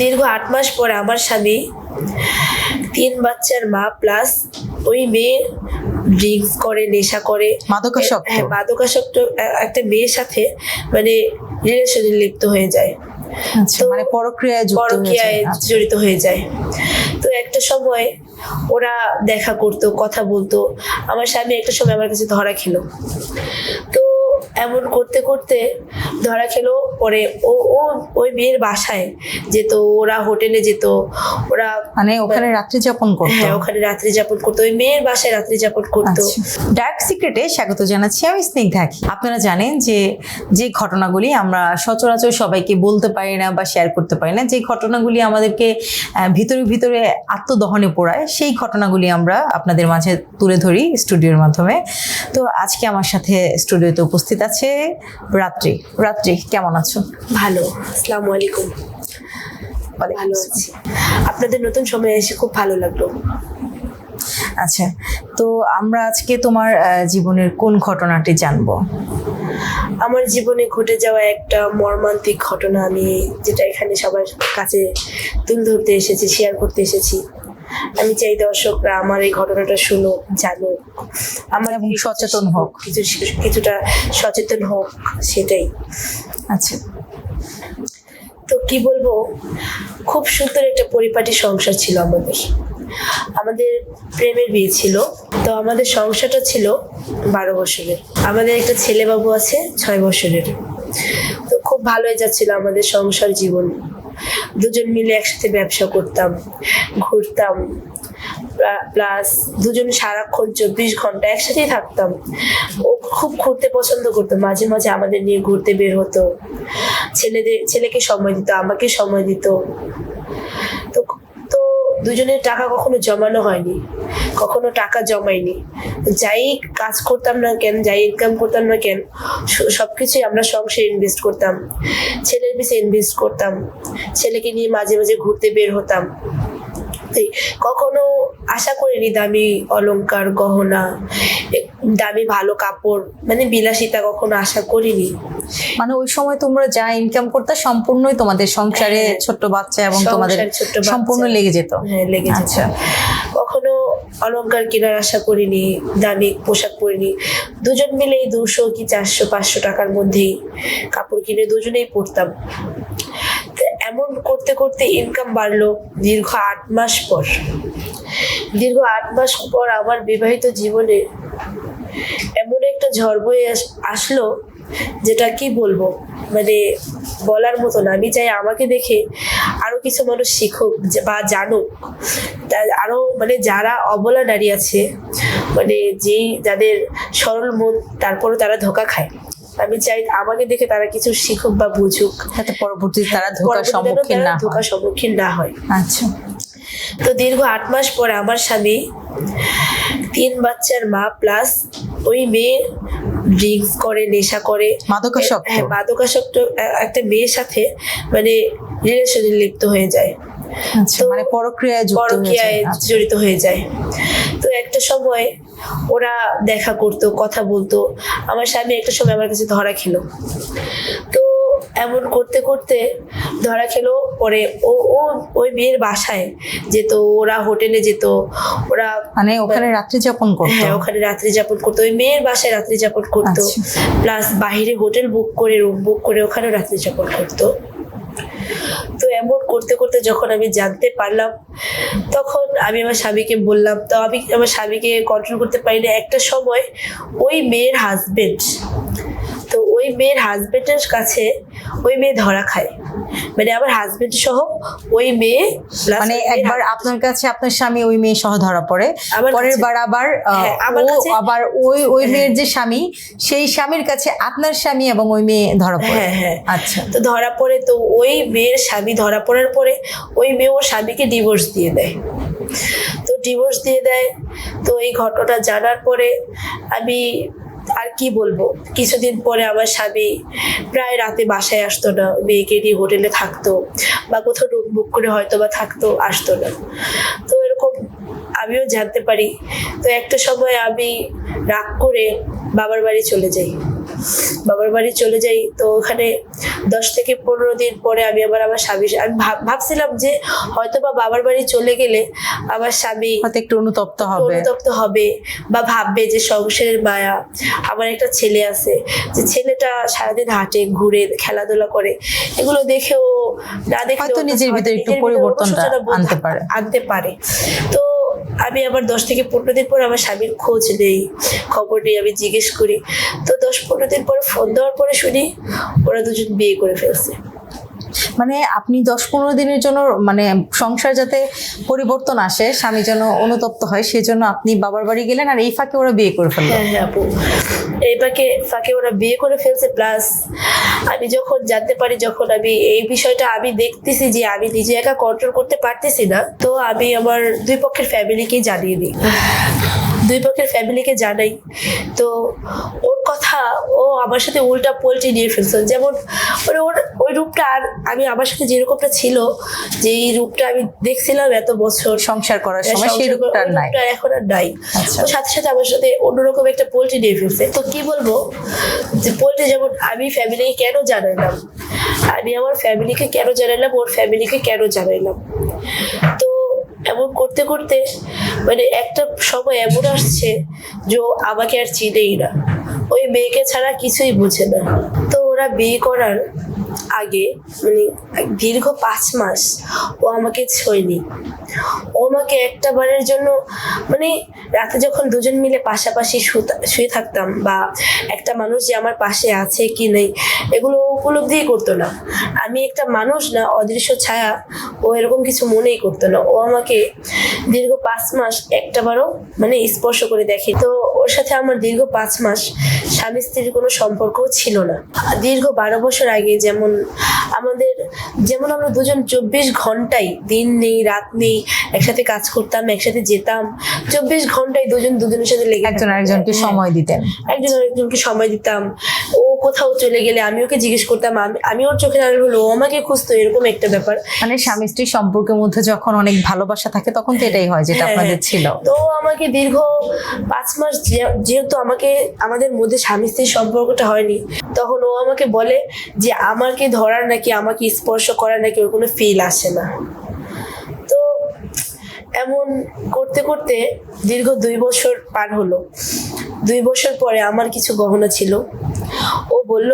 দীর্ঘ আট মাস পরে আমার স্বামী তিন বাচ্চার মা প্লাস ওই মেয়ে ড্রিঙ্কস করে নেশা করে। মাদকাসক্ত? হ্যাঁ মাদকাসক্ত একটা মেয়ের সাথে মানে রিলেশনে লিপ্ত হয়ে যায়। আচ্ছা মানে পরক্রিয়ায় পরকীয়ায় আচ্ছা। জড়িত হয়ে যায়। তো একটা সময় ওরা দেখা করতো কথা বলতো। আমার স্বামী একটা সময় আমার কাছে ধরা খেলো। তো এমন করতে করতে ধরা খেলো পরে ও ও ওই মেয়ের বাসায় যেত ওরা হোটেলে যেত ওরা মানে ওখানে রাত্রি যাপন করতো? হ্যাঁ ওখানে রাত্রি যাপন করতো ওই মেয়ের বাসায় রাত্রি যাপন করতো। ডার্ক সিক্রেটে স্বাগত জানাচ্ছি আমি স্নিগ্ধা। আপনারা জানেন যে যে ঘটনাগুলি আমরা সচরাচর সবাইকে বলতে পারি না বা শেয়ার করতে পারি না যে ঘটনাগুলি আমাদেরকে ভিতরে ভিতরে আত্মদহনে পোড়ায় সেই ঘটনাগুলি আমরা আপনাদের মাঝে তুলে ধরি স্টুডিওর মাধ্যমে। তো আজকে আমার সাথে স্টুডিওতে উপস্থিত আছে রাত্রি। রাত্রি কেমন আছো? ভালো আসসালামু আলাইকুম। ভালো আছি। আপনাদের নতুন সময় এসে খুব ভালো লাগল। আচ্ছা তো আমরা আজকে তোমার জীবনের কোন ঘটনাটি জানব? আমার জীবনে ঘটে যাওয়া একটা মর্মান্তিক ঘটনা আমি যেটা এখানে সবার কাছে তুলে ধরতে এসেছি শেয়ার করতে এসেছি। আমি চাই দর্শকরা আমার এই ঘটনাটা শুনো জানো আমার এবং সচেতন হোক। কিছু কিছুটা সচেতন হোক সেটাই। আচ্ছা। তো কি বলব? খুব সুন্দর একটা পরিপাটি সংসার ছিল আমাদের। আমাদের প্রেমের বিয়ে ছিল। তো আমাদের সংসারটা ছিল বারো বছরের। আমাদের একটা ছেলে বাবু আছে ছয় বছরের। তো খুব ভালোই যাচ্ছিল আমাদের সংসার জীবন। দুজন মিলে একসাথে ব্যবসা করতাম, ঘুরতাম প্লাস দুজন সারাক্ষণ চব্বিশ ঘণ্টা একসাথেই থাকতাম। ও খুব ঘুরতে পছন্দ করতো, মাঝে মাঝে আমাদের নিয়ে ঘুরতে বের হতো। ছেলেদের ছেলেকে সময় দিত, আমাকে সময় দিত। দুজনের টাকা কখনো জমানো হয়নি, কখনো টাকা জমাইনি। যাই কাজ করতাম না কেন, যাই ইনকাম করতাম না কেন সব সবকিছুই আমরা সংসারে ইনভেস্ট করতাম। ছেলের পিছিয়ে ইনভেস্ট করতাম। ছেলেকে নিয়ে মাঝে মাঝে ঘুরতে বের হতাম। কখনো আশা করিনি দামি অলংকার, গহনা দামি ভালো কাপড় মানে বিলাসিতা কখনো আশা করিনি। মানে ওই সময় তোমরা যা ইনকাম করতে সম্পূর্ণই তোমাদের সংসারে হ্যাঁ। ছোট্ট বাচ্চা এবং তোমাদের সম্পূর্ণ লেগে যেত। হ্যাঁ লেগে যেত। আচ্ছা। কখনো অলংকার কেনার আশা করিনি দামি পোশাক পরিনি। দুজন মিলেই দুশো কি চারশো পাঁচশো টাকার মধ্যেই কাপড় কিনে দুজনেই পরতাম। এমন করতে করতে ইনকাম বাড়লো দীর্ঘ আট মাস পর। দীর্ঘ আট মাস পর আমার বিবাহিত জীবনে এমন একটা ঝড় বয়ে আস- আসলো যেটা কি বলব? মানে বলার মতো না। আমি চাই আমাকে দেখে আরও কিছু মানুষ শিখুক বা জানুক। তা- আরও মানে যারা অবলা নারী আছে মানে যেই যাদের সরল মন তারপরও তারা ধোকা খায়। আমি চাই আমাকে দেখে তারা কিছু শিখুক বা বুঝুক। যাতে পরবর্তীতে তারা ধোকার সম্মুখীন না হয়। ধোকার সম্মুখীন না হয়। আচ্ছা। তো দীর্ঘ আট মাস পরে আমার স্বামী তিন বাচ্চার মা প্লাস ওই মেয়ে ড্রিঙ্কস করে নেশা করে। মাদকাসক্ত? হ্যাঁ মাদকাসক্ত একটা মেয়ের সাথে মানে রিলেশনে লিপ্ত হয়ে যায়। আচ্ছা মানে পরক্রিয়ায় পরকীয়ায় আচ্ছা। জড়িত হয়ে যায়। তো একটা সময় ওরা দেখা করতো কথা বলতো। আমার স্বামী একটা সময় আমার কাছে ধরা খেলো। তো এমন করতে করতে ধরা খেলো পরে ও ও ওই মেয়ের বাসায় যেত ওরা হোটেলে যেত ওরা মানে ওখানে রাত্রি যাপন করতো? হ্যাঁ ওখানে রাত্রি যাপন করতো ওই মেয়ের বাসায় রাত্রি যাপন করতো। আচ্ছা। প্লাস বাইরে হোটেল বুক করে রুম বুক করে ওখানেও রাত্রি যাপন করতো। তো এমন করতে করতে যখন আমি জানতে পারলাম তখন আমি আমার স্বামীকে বললাম তো আমি আমার স্বামীকে কন্ট্রোল করতে পারি না একটা সময় ওই মেয়ের হাজবেন্ড তো ওই মেয়ের হাজবেন্ডের কাছে ওই মেয়ে ধরা খায়। মানে আমার হাজবেন্ড সহ ওই মেয়ে মানে একবার আপনার কাছে আপনার স্বামী ওই মেয়ে সহ ধরা পড়ে। পরের বার আবার হ্যাঁ, আবার ওই ওই হ্যাঁ। মেয়ের যে স্বামী সেই স্বামীর কাছে আপনার স্বামী এবং ওই মেয়ে ধরা পড়ে। হ্যাঁ, হ্যাঁ। আচ্ছা। তো ধরা পড়ে তো ওই মেয়ের স্বামী ধরা পড়ার পরে ওই মেয়ে ওর স্বামীকে ডিভোর্স দিয়ে দেয়। তো ডিভোর্স দিয়ে দেয়। তো এই ঘটনা জানার পরে আমি আর কি বলব? কিছুদিন পরে আমার স্বামী প্রায় রাতে বাসায় আসতো না। মেয়েকে নিয়ে হোটেলে থাকতো বা কোথাও রুম বুক করে হয়তো বা থাকতো, আসতো না। তো এরকম আমিও জানতে পারি। তো একটা সময় আমি রাগ করে বাবার বাড়ি চলে যাই। বাবার বাড়ি চলে যাই। তো ওখানে দশ থেকে পনেরো দিন পরে আমি আবার আমার স্বামী আমি ভাবছিলাম যে হয়তো বা বাবার বাড়ি চলে গেলে আমার স্বামী একটু অনুতপ্ত হবে। অনুতপ্ত হবে বা ভাববে যে সংসারের মায়া। আমার একটা ছেলে আছে যে ছেলেটা সারাদিন হাঁটে ঘুরে খেলাধুলা করে। এগুলো দেখেও না দেখে নিজের ভিতরে একটু পরিবর্তনটা আনতে পারে। আনতে পারে। তো আমি আবার দশ থেকে পনেরো দিন পর আমার স্বামীর খোঁজ নেই খবর নেই আমি জিজ্ঞেস করি। তো দশ পনেরো দিন পর ফোন দেওয়ার পরে শুনি ওরা দুজন বিয়ে করে ফেলছে। মানে আপনি দশ পনেরো দিনের জন্য মানে সংসার যাতে পরিবর্তন আসে স্বামী যেন অনুতপ্ত হয় সেই জন্য আপনি বাবার বাড়ি গেলেন আর এই ফাঁকে ওরা বিয়ে করে ফেললেন হ্যাঁ হ্যাঁ আপু। এই ফাঁকে ফাঁকে ওরা বিয়ে করে ফেলছে প্লাস আমি যখন জানতে পারি, যখন আমি এই বিষয়টা আমি দেখতেছি যে আমি নিজে একা কন্ট্রোল করতে পারতেছি না, তো আমি আমার দুই পক্ষের ফ্যামিলিকেই জানিয়ে দিই। দুই পক্ষের ফ্যামিলিকে জানাই। তো ও আমার সাথে উল্টা পোল্টি নিয়ে ফেলছে যেমন মানে ওর ওই রূপটা আর আমি আমার সাথে যেরকমটা ছিল যে এই রূপটা আমি দেখছিলাম এত বছর সংসার করার সময় সেই রূপটা নাই। এখন আর নাই। আচ্ছা। সাথে সাথে আমার সাথে অন্যরকম একটা পোল্ট্রি নিয়ে ফেলছে। তো কি বলব? যে পোল্ট্রি যেমন আমি ফ্যামিলিকে কেন জানাইলাম? আমি আমার ফ্যামিলিকে কেন জানাইলাম? ওর ফ্যামিলিকে কেন জানাইলাম? তো এমন করতে করতে মানে একটা সময় এমন আসছে যে আমাকে আর চিনেই না। ওই মেয়েকে ছাড়া কিছুই বোঝে না। তো ওরা বিয়ে করার আগে মানে দীর্ঘ পাঁচ মাস ও আমাকে ছয়নি। ও আমাকে একটা বারের জন্য মানে রাতে যখন দুজন মিলে পাশাপাশি শুয়ে থাকতাম বা একটা মানুষ যে আমার পাশে আছে কি নেই, এগুলো উপলব্ধিই করতো না। আমি একটা মানুষ না অদৃশ্য ছায়া ও এরকম কিছু মনেই করতো না। ও আমাকে দীর্ঘ পাঁচ মাস একটা বারও মানে স্পর্শ করে দেখে তো ওর সাথে আমার দীর্ঘ পাঁচ মাস স্বামী স্ত্রীর কোনো সম্পর্কও ছিল না। দীর্ঘ বারো বছর আগে যেমন আমাদের যেমন আমরা দুজন চব্বিশ ঘন্টাই দিন নেই রাত নেই একসাথে কাজ করতাম একসাথে যেতাম চব্বিশ ঘন্টায় দুজন দুজনের সাথে লেগে একজন। আরেকজনকে। সময় দিতেন। একজন আরেকজনকে সময় দিতাম। ও কোথাও চলে গেলে আমি ওকে জিজ্ঞেস করতাম আমি- ওর চোখে আড়াল হলো ও আমাকে খুঁজতো এরকম একটা ব্যাপার। মানে স্বামী স্ত্রীর সম্পর্কের মধ্যে যখন অনেক ভালোবাসা থাকে তখন তো এটাই হয় যেটা হ্যাঁ, আপনাদের। ছিল। তো আমাকে দীর্ঘ পাঁচ মাস যেহেতু আমাকে আমাদের মধ্যে স্বামী স্ত্রীর সম্পর্কটা হয়নি তখন ও আমাকে বলে যে আমাকে ধরার নাকি আমাকে স্পর্শ করার নাকি ওর কোনো ফিল আসে না। তো এমন করতে করতে দীর্ঘ দুই বছর পার হলো। দুই বছর পরে আমার কিছু গহনা ছিল। বলল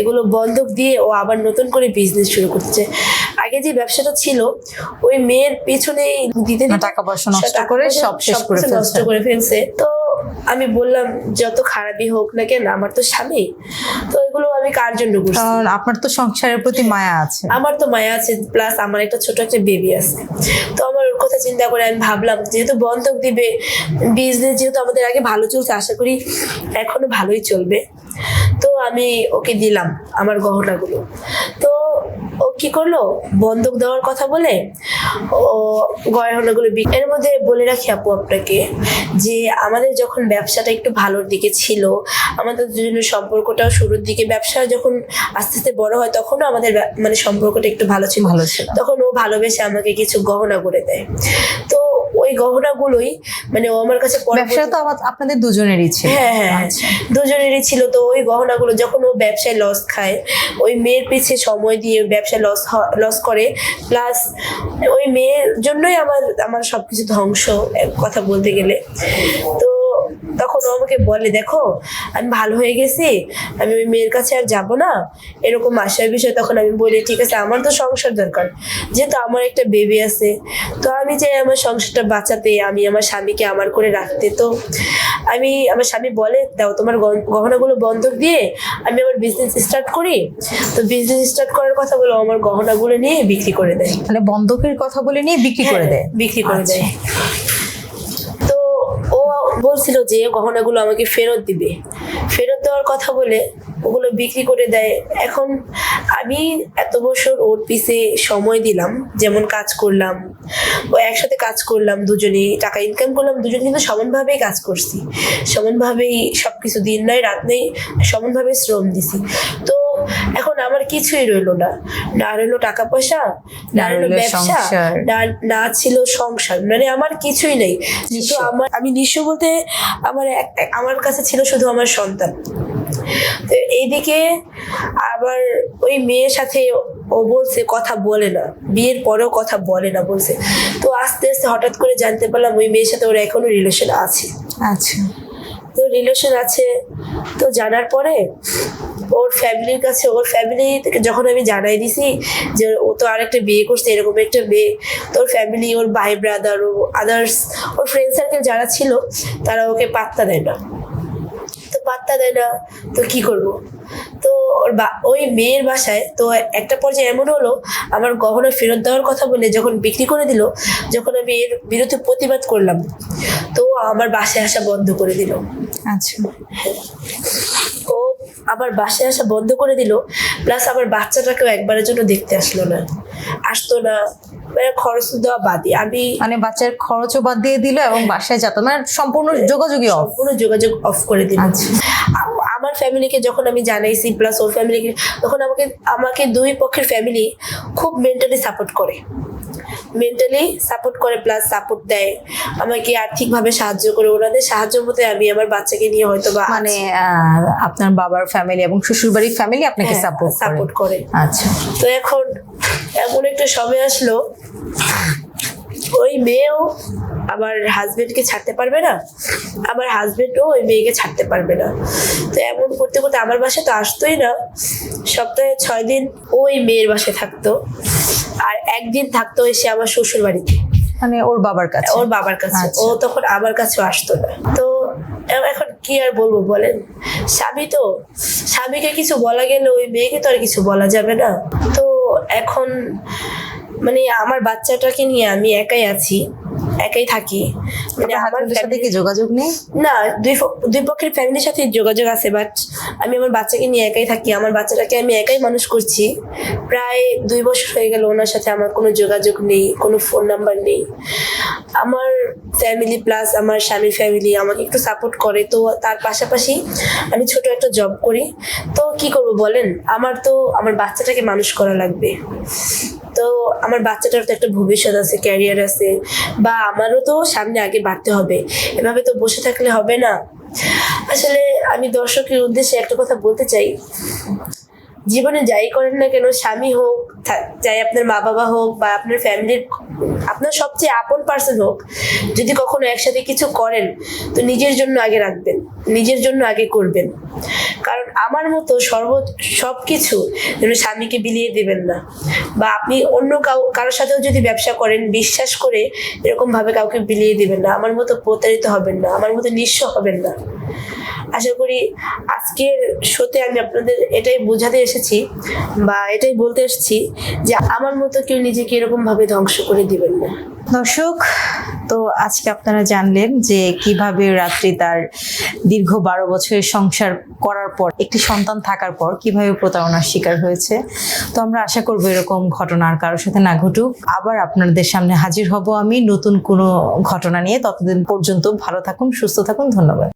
এগুলো বন্ধক দিয়ে ও আবার নতুন করে বিজনেস শুরু করছে। আগে যে ব্যবসাটা ছিল ওই মেয়ের পেছনে দিতে টাকা পয়সা নষ্ট করে সব শেষ করে নষ্ট করে ফেলছে। তো আমি বললাম যত খারাপই হোক না কেন আমার তো স্বামী। তো এগুলো আমি কার জন্য করছি? কারণ আপনার তো সংসারের প্রতি মায়া আছে। আমার তো মায়া আছে প্লাস আমার একটা ছোট একটা বেবি আছে। তো আমার ওর কথা চিন্তা করে আমি ভাবলাম যেহেতু বন্ধক দিবে বিজনেস যেহেতু আমাদের আগে ভালো চলছে আশা করি এখনও ভালোই চলবে। তো আমি ওকে দিলাম আমার গহনাগুলো। তো ও কি করল? বন্ধক দেওয়ার কথা বলে ও গয়নাগুলো বিক- এর মধ্যে বলে রাখি আপু আপনাকে যে আমাদের যখন ব্যবসাটা একটু ভালোর দিকে ছিল আমাদের দুজনের সম্পর্কটাও শুরুর দিকে ব্যবসা যখন আস্তে আস্তে বড় হয় তখনও আমাদের মানে সম্পর্কটা একটু ভালো ছিল। ভালো ছিল। তখন ও ভালোবেসে আমাকে কিছু গহনা করে দেয়। তো ওই গহনাগুলোই মানে ও আমার কাছে ব্যবসা তো আপনাদের দুজনেরই ছিল হ্যাঁ হ্যাঁ হ্যাঁ। আচ্ছা। দুজনেরই ছিল তো ওই গহনাগুলো যখন ও ব্যবসায় লস খায় ওই মেয়ের পিছে সময় দিয়ে ব্যবসায় লস লস করে প্লাস ওই মেয়ের জন্যই আমার আমার সবকিছু ধ্বংস কথা বলতে গেলে তো তখন ও আমাকে বলে দেখো আমি ভালো হয়ে গেছি আমি ওই মেয়ের কাছে আর যাব না। এরকম আসার বিষয় তখন আমি বলি ঠিক আছে আমার তো সংসার দরকার। যেহেতু আমার একটা বেবি আছে তো আমি চাই আমার সংসারটা বাঁচাতে আমি আমার স্বামীকে আমার করে রাখতে। তো আমি আমার স্বামী বলে দাও তোমার গহ- গহনাগুলো বন্ধক দিয়ে আমি আমার বিজনেস স্টার্ট করি। তো বিজনেস স্টার্ট করার কথা বলে আমার গহনাগুলো নিয়ে বিক্রি করে দেয়। মানে বন্ধকের কথা বলে নিয়ে বিক্রি করে হ্যাঁ, দেয়? বিক্রি করে আচ্ছা। দেয়। ও বলছিল যে গহনাগুলো আমাকে ফেরত দিবে। ফেরত দেওয়ার কথা বলে ওগুলো বিক্রি করে দেয়। এখন আমি এত বছর ওর পিছে সময় দিলাম, যেমন কাজ করলাম, ও একসাথে কাজ করলাম দুজনেই টাকা ইনকাম করলাম, দুজন কিন্তু সমানভাবেই কাজ করছি। সমানভাবেই সব কিছু দিন নয় রাত নেই, সমানভাবে শ্রম দিছি। তো এখন আমার কিছুই রইল না। না রইল টাকা পয়সা না রইল ব্যবসা না না ছিল সংসার। মানে আমার কিছুই নেই। আমার আমি নিঃস্ব বলতে আমার আমার কাছে ছিল শুধু আমার সন্তান। তো এইদিকে আবার ওই মেয়ের সাথে ও বলছে কথা বলে না। বিয়ের পরেও কথা বলে না বলছে। তো আস্তে আস্তে হঠাৎ করে জানতে পারলাম ওই মেয়ের সাথে ওর এখনও রিলেশন আছে। আচ্ছা। তো রিলেশন আছে। তো জানার পরে ওর ফ্যামিলির কাছে, ওর ফ্যামিলি থেকে যখন আমি জানাই দিছি যে ও তো আরেকটা বিয়ে করছে, এরকম একটা মেয়ে তো ওর ফ্যামিলি, ওর ভাই ব্রাদার, ও আদার্স ওর ফ্রেন্ড সার্কেল যারা ছিল, তারা ওকে পাত্তা দেয় না। তো পাত্তা দেয় না, তো কি করব? তো ওর বা- ওই মেয়ের বাসায় তো একটা পর্যায়ে এমন হলো, আমার গহনা ফেরত দেওয়ার কথা বলে যখন বিক্রি করে দিল, যখন আমি এর বিরুদ্ধে প্রতিবাদ করলাম, তো আমার বাসায় আসা বন্ধ করে দিল। আচ্ছা। ও আমার বাসায় আসা বন্ধ করে দিল প্লাস আমার বাচ্চাটাকেও একবারের জন্য দেখতে আসলো না। আসতো না মানে খরচ দেওয়া বাদে আমি মানে বাচ্চার খরচও বাদ দিয়ে দিল এবং বাসায় যাতাম মানে সম্পূর্ণ যোগাযোগই অফ সম্পূর্ণ যোগাযোগ অফ করে দিল। আচ্ছা। আমার ফ্যামিলিকে যখন আমি জানাইছি প্লাস ওর ফ্যামিলিকে তখন আমাকে আমাকে দুই পক্ষের ফ্যামিলি খুব মেন্টালি সাপোর্ট করে। মেন্টালি সাপোর্ট করে প্লাস সাপোর্ট দেয়। আমাকে আর্থিকভাবে সাহায্য করে। ওনাদের সাহায্য মতে আমি আমার বাচ্চাকে নিয়ে হয়তো বা মানে আপনার বাবার ফ্যামিলি এবং শ্বশুরবাড়ির ফ্যামিলি আপনাকে সাপোর্ট সাপোর্ট করে। হ্যাঁ, করে। আচ্ছা। তো এখন এমন একটা সময় আসলো ওই মেয়েও আমার হাজবেন্ডকে ছাড়তে পারবে না আমার হাজবেন্ডও ওই মেয়েকে ছাড়তে পারবে না। তো এমন করতে করতে আমার বাসায় তো আসতোই না। সপ্তাহে ছয় দিন ওই মেয়ের বাসায় থাকতো। আর একদিন থাকতো এসে আমার শ্বশুর বাড়িতে মানে ওর বাবার কাছে? ওর বাবার কাছে। আচ্ছা। ও তখন আমার কাছেও আসতো না। তো এখন কি আর বলব বলেন? স্বামী তো স্বামীকে কিছু বলা গেলে ওই মেয়েকে তো আর কিছু বলা যাবে না। তো এখন মানে আমার বাচ্চাটাকে নিয়ে আমি একাই আছি। একাই থাকি। মানে আমার হাজবেন্ডের সাথে কি যোগাযোগ নেই? না দুই দুই পক্ষের ফ্যামিলির সাথে যোগাযোগ আছে বাট আমি আমার বাচ্চাকে নিয়ে একাই থাকি। আমার বাচ্চাটাকে আমি একাই মানুষ করছি। প্রায় দুই বছর হয়ে গেল ওনার সাথে আমার কোনো যোগাযোগ নেই কোনো ফোন নাম্বার নেই। আমার ফ্যামিলি প্লাস আমার স্বামীর ফ্যামিলি আমাকে একটু সাপোর্ট করে। তো তার পাশাপাশি আমি ছোট একটা জব করি। তো কি করব বলেন? আমার তো আমার বাচ্চাটাকে মানুষ করা লাগবে। তো আমার বাচ্চাটার তো একটা ভবিষ্যৎ আছে ক্যারিয়ার আছে, বা আমারও তো সামনে আগে বাড়তে হবে। এভাবে তো বসে থাকলে হবে না। আসলে আমি দর্শকের উদ্দেশ্যে একটা কথা বলতে চাই। জীবনে যাই করেন না কেন, স্বামী হোক চাই আপনার মা বাবা হোক বা আপনার ফ্যামিলির আপনার সবচেয়ে আপন পার্সন হোক, যদি কখনো একসাথে কিছু করেন, তো নিজের জন্য আগে রাখবেন, নিজের জন্য আগে করবেন। কারণ আমার মতো সর্ব সব কিছু যেন স্বামীকে বিলিয়ে দেবেন না। বা আপনি অন্য কাউ, কারোর সাথেও যদি ব্যবসা করেন, বিশ্বাস করে এরকম ভাবে কাউকে বিলিয়ে দেবেন না। আমার মতো প্রতারিত হবেন না, আমার মতো নিঃস্ব হবেন না। আশা করি আজকের শোতে আমি আপনাদের এটাই বোঝাতে এসেছি বা এটাই বলতে এসেছি যে আমার মতো কেউ নিজেকে এরকম ভাবে ধ্বংস করে দিবেন না। দর্শক, তো আজকে আপনারা জানলেন যে কীভাবে রাত্রি তার দীর্ঘ বারো বছরের সংসার করার পর, একটি সন্তান থাকার পর কীভাবে প্রতারণার শিকার হয়েছে। তো আমরা আশা করব এরকম ঘটনা আর কারোর সাথে না ঘটুক। আবার আপনাদের সামনে হাজির হব আমি নতুন কোনো ঘটনা নিয়ে। ততদিন পর্যন্ত ভালো থাকুন, সুস্থ থাকুন, ধন্যবাদ।